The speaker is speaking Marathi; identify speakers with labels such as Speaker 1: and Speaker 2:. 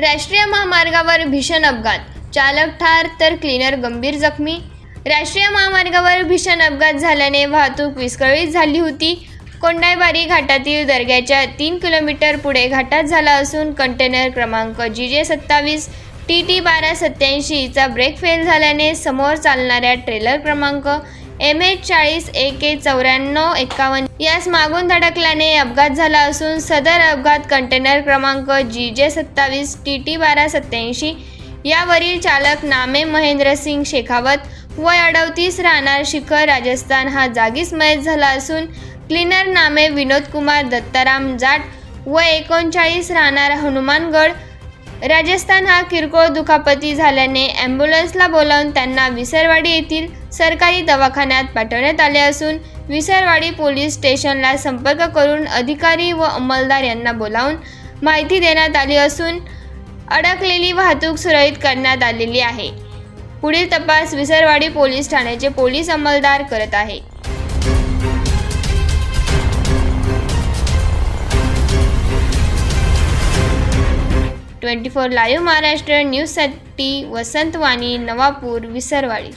Speaker 1: राष्ट्रीय महामार्गावर भीषण अपघात. चालक ठार तर क्लीनर गंभीर जखमी. राष्ट्रीय महामार्गावर भीषण अपघात झाल्याने वाहतूक विस्कळीत झाली होती. कोंडाईबारी घाटातील दर्ग्याच्या तीन किलोमीटर पुढे घाटात झाला असून कंटेनर क्रमांक जी जे सत्तावीस टी टी बारा सत्याऐंशीचा ब्रेक फेल झाल्याने समोर चालणाऱ्या ट्रेलर क्रमांक एम एच चाळीस ए के चौऱ्याण्णव एक्कावन्न यास मागून धडकल्याने अपघात झाला असून सदर अपघात कंटेनर क्रमांक जी जे सत्तावीस टी टी बारा सत्याऐंशी यावरील चालक नामे महेंद्रसिंग शेखावत. वय अडवतीस राहणार शिखर राजस्थान. हा जागीच मयत झाला असून क्लीनर नामे विनोद कुमार दत्ताराम जाट. व एकोणचाळीस राहणार हनुमानगड. राजस्थान हा किरकोळ दुखापती झाल्याने ॲम्ब्युलन्सला बोलावून त्यांना विसरवाडी येथील सरकारी दवाखान्यात पाठवण्यात आले असून विसरवाडी पोलीस स्टेशनला संपर्क करून अधिकारी व अंमलदार यांना बोलावून माहिती देण्यात आली असून अडकलेली वाहतूक सुरळीत करण्यात आलेली आहे. पुढील तपास विसरवाडी पोलीस ठाण्याचे पोलीस अंमलदार करत आहे. ट्वेंटी फोर लाईव्ह महाराष्ट्र न्यूजसाठी वसंतवाणी नवापूर विसरवाडी.